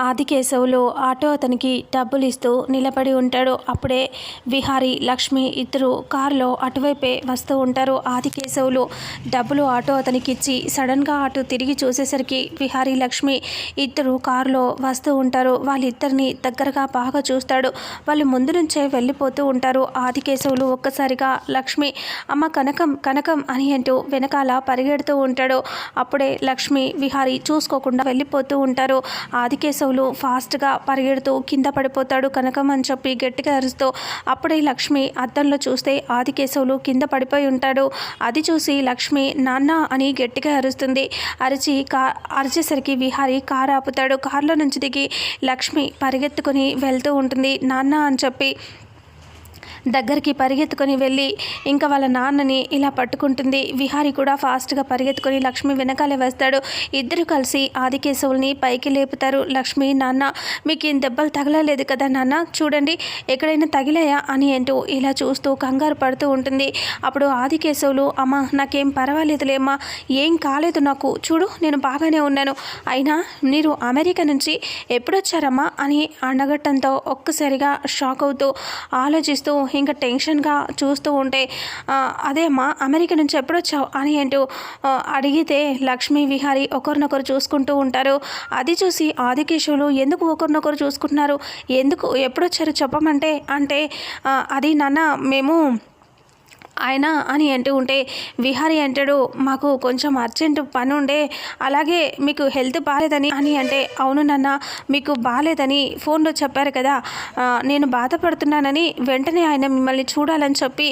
Adikesavulu auto అతనికి డబ్బులు ఇస్తూ నిలబడి ఉంటాడు. అప్పుడే విహారి లక్ష్మి ఇద్దరు కారులో అటువైపే వస్తూ ఉంటారు. ఆదికేశవులు డబ్బులు ఆటో అతనికి ఇచ్చి సడన్గా అటు తిరిగి చూసేసరికి విహారీ లక్ష్మి ఇద్దరు కారులో వస్తూ ఉంటారు. వాళ్ళిద్దరిని దగ్గరగా బాగా చూస్తాడు. వాళ్ళు ముందు నుంచే వెళ్ళిపోతూ ఉంటారు. ఆదికేశవులు ఒక్కసారిగా లక్ష్మి అమ్మ కనకం కనకం అని అంటూ వెనకాల పరిగెడుతూ ఉంటాడు. అప్పుడే లక్ష్మి విహారీ చూసుకోకుండా వెళ్ళిపోతూ ఉంటారు. ఆదికేశవులు ఫాస్ట్గా పరిగెడుతూ కింద పడిపోతాడు కనకం అని చెప్పి గట్టిగా అరుస్తూ అప్పుడే లక్ష్మి అద్దంలో చూస్తే ఆదికేశవులు కింద పడిపోయి ఉంటాడు. అది చూసి లక్ష్మి నాన్న అని గట్టిగా అరుస్తుంది. అరిచి కా అరిచేసరికి విహారి కారు ఆపుతాడు. కారులో నుంచి దిగి లక్ష్మి పరిగెత్తుకొని వెళ్తూ ఉంటుంది. నాన్న అని చెప్పి దగ్గరికి పరిగెత్తుకొని వెళ్ళి ఇంకా వాళ్ళ నాన్నని ఇలా పట్టుకుంటుంది. విహారి కూడా ఫాస్ట్గా పరిగెత్తుకొని లక్ష్మి వెనకాలే వస్తాడు. ఇద్దరు కలిసి ఆదికేశవుల్ని పైకి లేపుతారు. లక్ష్మి నాన్న మీకు ఏం దెబ్బలు తగలలేదు కదా నాన్న? చూడండి ఎక్కడైనా తగిలాయా? అని అంటూ ఇలా చూస్తూ కంగారు పడుతూ ఉంటుంది. అప్పుడు ఆదికేశవులు అమ్మ నాకేం పర్వాలేదులేమ్మా ఏం కాలేదు నాకు. చూడు నేను బాగానే ఉన్నాను. అయినా మీరు అమెరికా నుంచి ఎప్పుడొచ్చారమ్మా? అని అడగటంతో ఒక్కసారిగా షాక్ అవుతూ ఆలోచిస్తూ ఇంకా టెన్షన్గా చూస్తూ ఉంటే అదే అమ్మా అమెరికా నుంచి ఎప్పుడొచ్చావు? అని అంటూ అడిగితే లక్ష్మీ విహారీ ఒకరినొకరు చూసుకుంటూ ఉంటారు. అది చూసి ఆదికేశవులు ఎందుకు ఒకరినొకరు చూసుకుంటున్నారు? ఎందుకు ఎప్పుడొచ్చారు చెప్పమంటే? అంటే అది నాన్న మేము ఆయన అని అంటూ ఉంటే విహారీ అంటాడు మాకు కొంచెం అర్జెంట్ పని ఉండే అలాగే మీకు హెల్త్ బాగాలేదని అని అంటే అవును నాన్న మీకు బాగాలేదని ఫోన్లో చెప్పారు కదా నేను బాధపడుతున్నానని వెంటనే ఆయన మిమ్మల్ని చూడాలని చెప్పి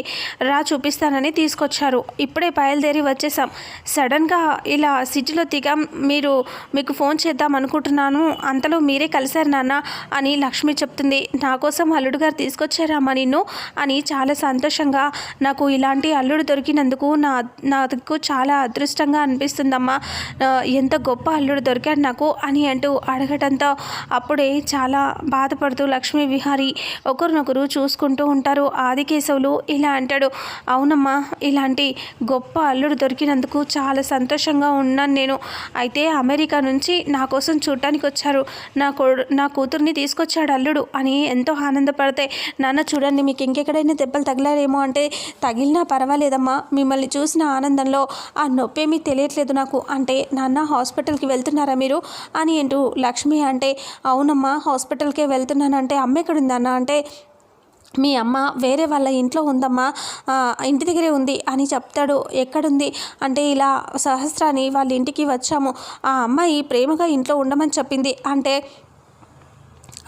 రా చూపిస్తానని తీసుకొచ్చారు. ఇప్పుడే బయలుదేరి వచ్చేసాం సడన్గా ఇలా సిటీలో దిగాం. మీరు మీకు ఫోన్ చేద్దాం అనుకుంటున్నాను. అంతలో మీరే కలిశారు నాన్న అని లక్ష్మి చెప్తుంది. నా కోసం అల్లుడు గారు తీసుకొచ్చారమ్మా నిన్ను అని చాలా సంతోషంగా నాకు ఇలాంటి అల్లుడు దొరికినందుకు నా నాకు చాలా అదృష్టంగా అనిపిస్తుందమ్మా. ఎంత గొప్ప అల్లుడు దొరికాడు నాకు అని అంటూ అడగటంతో అప్పుడే చాలా బాధపడుతూ లక్ష్మీ విహారి ఒకరినొకరు చూసుకుంటూ ఉంటారు. ఆదికేశవులు ఇలా అంటాడు అవునమ్మా ఇలాంటి గొప్ప అల్లుడు దొరికినందుకు చాలా సంతోషంగా ఉన్నాను నేను. అయితే అమెరికా నుంచి నా కోసం చూడటానికి వచ్చారు. నా కొ నా కూతుర్ని తీసుకొచ్చాడు అల్లుడు అని ఎంతో ఆనందపడతాయి నాన్న చూడండి మీకు ఇంకెక్కడైనా దెబ్బలు తగిలారేమో అంటే తగి తగిలినా పర్వాలేదమ్మా. మిమ్మల్ని చూసిన ఆనందంలో ఆ నొప్పేమీ తెలియట్లేదు నాకు. అంటే నాన్న హాస్పిటల్కి వెళ్తున్నారా మీరు? అని అంటూ లక్ష్మి అంటే అవునమ్మా హాస్పిటల్కే వెళ్తున్నానంటే అమ్మ ఎక్కడుందన్న అంటే మీ అమ్మ వేరే వాళ్ళ ఇంట్లో ఉందమ్మా. ఇంటి దగ్గరే ఉంది అని చెప్తాడు. ఎక్కడుంది? అంటే ఇలా సహస్రాని వాళ్ళ ఇంటికి వచ్చాము. ఆ అమ్మాయి ప్రేమగా ఇంట్లో ఉండమని చెప్పింది. అంటే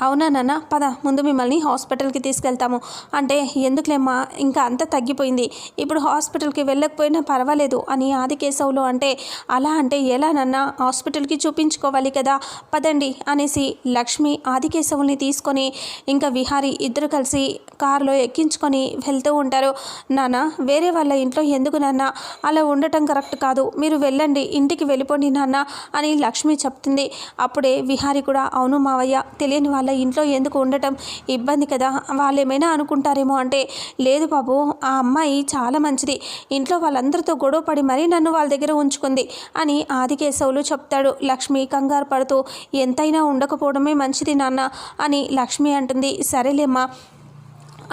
అవునా నాన్న? పద ముందు మిమ్మల్ని హాస్పిటల్కి తీసుకెళ్తాము. అంటే ఎందుకులేమ్మా ఇంకా అంత తగ్గిపోయింది. ఇప్పుడు హాస్పిటల్కి వెళ్ళకపోయినా పర్వాలేదు అని ఆదికేశవులు అంటే అలా అంటే ఎలా నాన్న? హాస్పిటల్కి చూపించుకోవాలి కదా పదండి అనేసి లక్ష్మి ఆదికేశవుల్ని తీసుకొని ఇంకా విహారి ఇద్దరు కలిసి కారులో ఎక్కించుకొని వెళ్తూ ఉంటారు. నాన్న వేరే వాళ్ళ ఇంట్లో ఎందుకు నాన్న? అలా ఉండటం కరెక్ట్ కాదు. మీరు వెళ్ళండి ఇంటికి వెళ్ళిపోండి నాన్న అని లక్ష్మి చెప్తుంది. అప్పుడే విహారి కూడా అవును మావయ్య తెలియని వాళ్ళ ఇంట్లో ఎందుకు ఉండటం ఇబ్బంది కదా? వాళ్ళు ఏమైనా అనుకుంటారేమో అంటే లేదు బాబు ఆ అమ్మాయి చాలా మంచిది. ఇంట్లో వాళ్ళందరితో గొడవ పడి మరీ నన్ను వాళ్ళ దగ్గర ఉంచుకుంది అని ఆదికేశవులు చెప్తాడు. లక్ష్మి కంగారు పడుతూ ఎంతైనా ఉండకపోవడమే మంచిది నాన్న అని లక్ష్మి అంటుంది. సరేలేమ్మా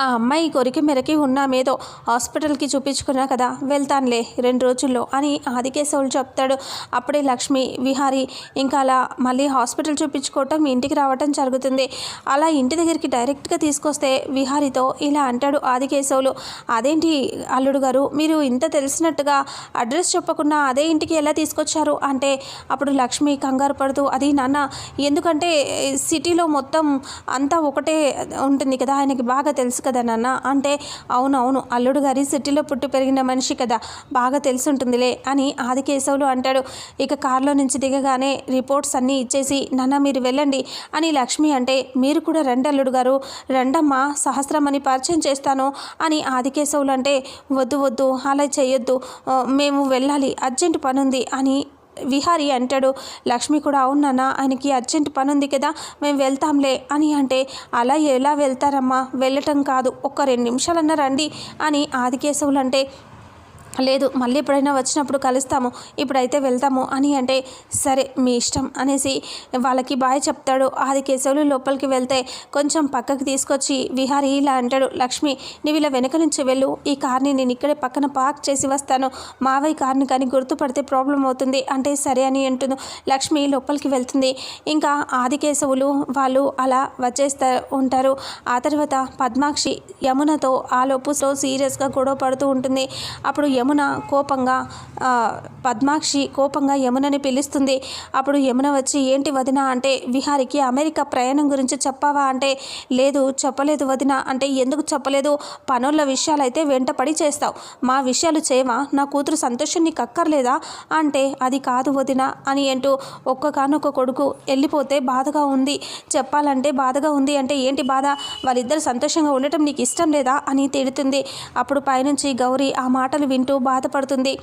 ఆ అమ్మాయి కొరికి మెరకి ఉన్నామేదో హాస్పిటల్కి చూపించుకున్నా కదా వెళ్తానులే రెండు రోజుల్లో అని ఆదికేశవులు చెప్తాడు. అప్పుడే లక్ష్మి విహారి ఇంకా అలా మళ్ళీ హాస్పిటల్ చూపించుకోవటం ఇంటికి రావటం జరుగుతుంది. అలా ఇంటి దగ్గరికి డైరెక్ట్గా తీసుకొస్తే విహారితో ఇలా అంటాడు ఆదికేశవులు అదేంటి అల్లుడు గారు మీరు ఇంత తెలిసినట్టుగా అడ్రస్ చెప్పకుండా అదే ఇంటికి ఎలా తీసుకొచ్చారు? అంటే అప్పుడు లక్ష్మి కంగారు పడుతూ అది నాన్న ఎందుకంటే సిటీలో మొత్తం అంతా ఒకటే ఉంటుంది కదా ఆయనకి బాగా తెలుసు కదా నాన్న? అంటే అవునవును అల్లుడు గారి సిటీలో పుట్టి పెరిగిన మనిషి కదా బాగా తెలిసి ఉంటుందిలే అని ఆదికేశవులు అంటాడు. ఇక కారులో నుంచి దిగగానే రిపోర్ట్స్ అన్నీ ఇచ్చేసి నాన్న మీరు వెళ్ళండి అని లక్ష్మి అంటే మీరు కూడా రండి అల్లుడు గారు రండమ్మా సహస్రమని పరిచయం చేస్తాను అని ఆదికేశవులు అంటే వద్దు వద్దు అలా చేయొద్దు మేము వెళ్ళాలి అర్జెంట్ పనుంది అని విహారి అంటాడు లక్ష్మి కూడా అవునన్నా ఆయనకి అర్జెంట్ పని ఉంది కదా మేము వెళ్తాంలే అని అంటే అలా ఎలా వెళ్తారమ్మా వెళ్ళటం కాదు ఒక్క రెండు నిమిషాలన్నా రండి అని ఆదికేశవులు అంటే లేదు మళ్ళీ ఎప్పుడైనా వచ్చినప్పుడు కలుస్తాము ఇప్పుడైతే వెళ్తాము అని అంటే సరే మీ ఇష్టం అనేసి వాళ్ళకి బాయ్ చెప్తాడు. ఆది కేశవులు లోపలికి వెళ్తే కొంచెం పక్కకి తీసుకొచ్చి విహారీ ఇలా అంటాడు లక్ష్మి నువ్వు ఇలా వెనక నుంచి వెళ్ళు ఈ కార్ని నేను ఇక్కడే పక్కన పార్క్ చేసి వస్తాను. మావయ్య కార్ని కానీ గుర్తుపడితే ప్రాబ్లం అవుతుంది అంటే సరే అని అంటుంది. లక్ష్మి లోపలికి వెళ్తుంది. ఇంకా ఆది కేశవులు వాళ్ళు అలా వచ్చేస్తా ఉంటారు. ఆ తర్వాత పద్మాక్షి యమునతో ఆ లోపు సో సీరియస్గా గొడవ పడుతూ ఉంటుంది. అప్పుడు యమున కోపంగా పద్మాక్షి కోపంగా యమునని పిలుస్తుంది. అప్పుడు యమున వచ్చి ఏంటి వదిన అంటే విహారికి అమెరికా ప్రయాణం గురించి చెప్పావా అంటే లేదు చెప్పలేదు వదిన అంటే ఎందుకు చెప్పలేదు? పనుల విషయాలు అయితే వెంటపడి చేస్తావు. మా విషయాలు చేయవా? నా కూతురు సంతోషం నీకు అక్కర్లేదా? అంటే అది కాదు వదిన అని అంటూ ఒక్కగానొక్క కొడుకు వెళ్ళిపోతే బాధగా ఉంది. చెప్పాలంటే బాధగా ఉంది అంటే ఏంటి బాధ? వాళ్ళిద్దరు సంతోషంగా ఉండటం నీకు ఇష్టం లేదా? అని తిడుతుంది. అప్పుడు పైనుంచి గౌరీ ఆ మాటలు వింటూ బాధపడుతుంది.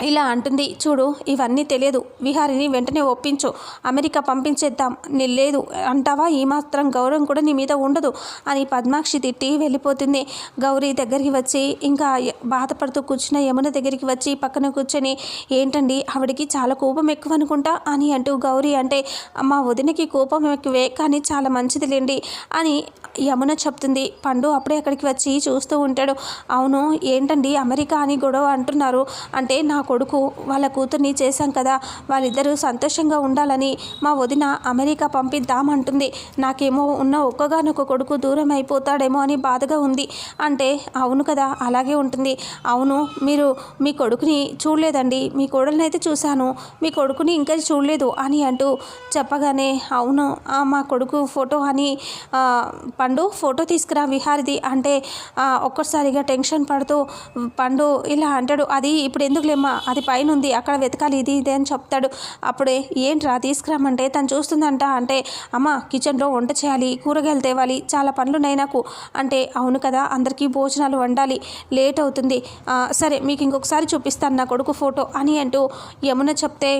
ఇలా అంటుంది. చూడు ఇవన్నీ తెలియదు. విహారిని వెంటనే ఒప్పించు. అమెరికా పంపించేద్దాం. నీ లేదు. అంటావా? ఈ మాత్రం గౌరవం కూడా నీ మీద ఉండదు అని పద్మాక్షి తిట్టి వెళ్ళిపోతుంది. గౌరీ దగ్గరికి వచ్చి ఇంకా బాధపడుతూ కూర్చున్న యమున దగ్గరికి వచ్చి పక్కన కూర్చొని ఏంటండి ఆవిడకి చాలా కోపం ఎక్కువ అనుకుంటా అని అంటూ గౌరీ అంటే మా వదినకి కోపం ఎక్కువే కానీ చాలా మంచిదిలేండి అని యమున చెప్తుంది. పండు అప్పుడే అక్కడికి వచ్చి చూస్తూ ఉంటాడు. అవును ఏంటండి అమెరికా అని గొడవ అంటున్నారు. అంటే నా కొడుకు వాళ్ళ కూతుర్ని చేశాం కదా వాళ్ళిద్దరూ సంతోషంగా ఉండాలని మా వదిన అమెరికా పంపిద్దామంటుంది. నాకేమో ఉన్న ఒక్కగానొక్క కొడుకు దూరం అయిపోతాడేమో అని బాధగా ఉంది. అంటే అవును కదా అలాగే ఉంటుంది. అవును మీరు మీ కొడుకుని చూడలేదండి. మీ కోడల్ని అయితే చూశాను. మీ కొడుకుని ఇంకా చూడలేదు అని అంటూ చెప్పగానే అవును మా కొడుకు ఫోటో అని పండు ఫోటో తీసుకురా విహారిది అంటే ఒక్కసారిగా టెన్షన్ పడుతూ పండు ఇలా అంటాడు. అది ఇప్పుడు ఎందుకులేమ్మా? అది పైన ఉంది అక్కడ వెతకాలి ఇది ఇది అని చెప్తాడు. అప్పుడే ఏంట్రా తీసుకురామంటే తను చూస్తుందంట అంటే అమ్మ కిచెన్లో వంట చేయాలి కూరగాయలు తేవాలి చాలా పనులు ఉన్నాయి నాకు. అంటే అవును కదా అందరికీ భోజనాలు వండాలి లేట్ అవుతుంది. సరే మీకు ఇంకొకసారి చూపిస్తాను నా కొడుకు ఫోటో అని అంటూ యమున చెప్తే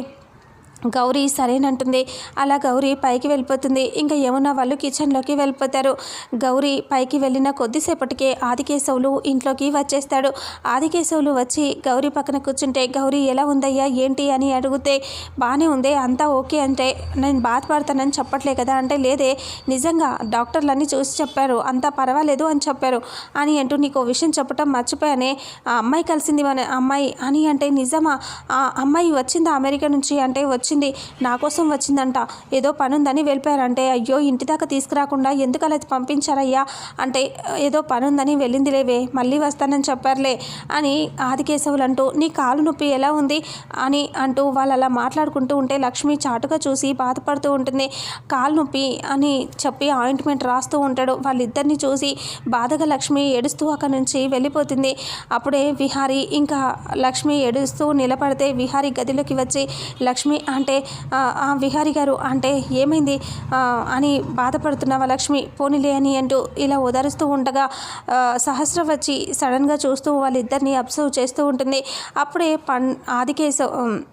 గౌరీ సరేనంటుంది. అలా గౌరీ పైకి వెళ్ళిపోతుంది. ఇంకా యమున వాళ్ళు కిచెన్లోకి వెళ్ళిపోతారు. గౌరీ పైకి వెళ్ళిన కొద్దిసేపటికే ఆదికేశవులు ఇంట్లోకి వచ్చేస్తాడు. ఆదికేశవులు వచ్చి గౌరీ పక్కన కూర్చుంటే గౌరీ ఎలా ఉందయ్యా? ఏంటి? అని అడిగితే బాగానే ఉంది. అంతా ఓకే అంటే నేను బాధపడతానని చెప్పట్లే కదా. అంటే లేదే నిజంగా డాక్టర్లన్నీ చూసి చెప్పారు. అంతా పర్వాలేదు అని చెప్పారు. అని అంటూ నీకు విషయం చెప్పటం మర్చిపోయానే? ఆ అమ్మాయి కలిసింది మన అమ్మాయి అని అంటే నిజమా? ఆ అమ్మాయి వచ్చిందా అమెరికా నుంచి? అంటే వచ్చి వచ్చింది నా కోసం వచ్చిందంట. ఏదో పని ఉందని వెళ్ళిపోయారంటే అయ్యో ఇంటి దాకా తీసుకురాకుండా ఎందుకు అలా పంపించారయ్యా? అంటే ఏదో పని ఉందని వెళ్ళింది లేవే మళ్ళీ వస్తానని చెప్పారులే అని ఆదికేశవులు అంటూ నీ కాలు నొప్పి ఎలా ఉంది అని అంటూ వాళ్ళు అలా మాట్లాడుకుంటూ ఉంటే లక్ష్మి చాటుగా చూసి బాధపడుతూ ఉంటుంది. కాలు నొప్పి అని చెప్పి ఆయింట్మెంట్ రాస్తూ ఉంటాడు. వాళ్ళిద్దరిని చూసి బాధగా లక్ష్మి ఏడుస్తూ అక్కడి నుంచి వెళ్ళిపోతుంది. అప్పుడే విహారి ఇంకా లక్ష్మి ఏడుస్తూ నిలబడితే విహారి గదిలోకి వచ్చి లక్ష్మి "ఆ, ఆ విహారి గారు అంటే ఏమైంది? అని బాధపడుతున్నావా లక్ష్మి? పోనీలే అని అంటూ ఇలా ఓదారుస్తూ ఉండగా సహస్ర వచ్చి సడన్గా చూస్తూ వాళ్ళిద్దరిని అబ్జర్వ్ చేస్తూ ఉంటుంది. అప్పుడే పన్ ఆదికేశవ్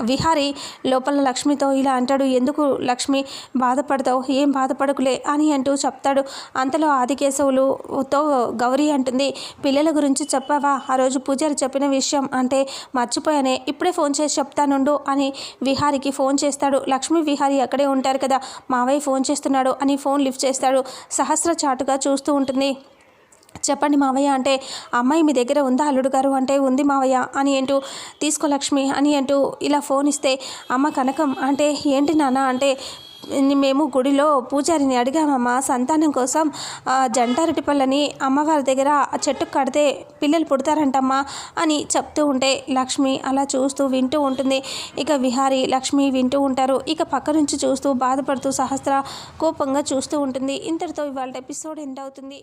విహారి లోపల లక్ష్మితో ఇలా అంటాడు ఎందుకు లక్ష్మి బాధపడతావు? ఏం బాధపడకులే? అని అంటూ చెప్తాడు. అంతలో ఆదికేశవులుతో గౌరీ అంటుంది పిల్లల గురించి చెప్పావా? ఆ రోజు పూజారి చెప్పిన విషయం అంటే మర్చిపోయానే. ఇప్పుడే ఫోన్ చేసి చెప్తానుండు అని విహారికి ఫోన్ చేస్తాడు. లక్ష్మి విహారి అక్కడే ఉంటారు కదా. మావయ్య ఫోన్ చేస్తున్నాడు అని ఫోన్ లిఫ్ట్ చేస్తాడు. సహస్ర చాటుగా చూస్తూ ఉంటుంది. చెప్పండి మావయ్య అంటే అమ్మాయి మీ దగ్గర ఉందా? అల్లుడు గారు అంటే ఉంది మావయ్య అని అంటూ తీసుకో లక్ష్మి అని అంటూ ఇలా ఫోన్ ఇస్తే అమ్మ కనకం అంటే ఏంటి నాన్న అంటే మేము గుడిలో పూజారిని అడిగామమ్మా సంతానం కోసం జంటారెడ్డి పళ్ళని అమ్మవారి దగ్గర ఆ చెట్టుకు కడితే పిల్లలు పుడతారంటమ్మా అని చెప్తూ ఉంటే లక్ష్మి అలా చూస్తూ వింటూ ఉంటుంది. ఇక విహారి లక్ష్మి వింటూ ఉంటారు. ఇక పక్క నుంచి చూస్తూ బాధపడుతూ సహస్ర కోపంగా చూస్తూ ఉంటుంది. ఇంతటితో ఇవాళ ఎపిసోడ్ ఎండ్ అవుతుంది.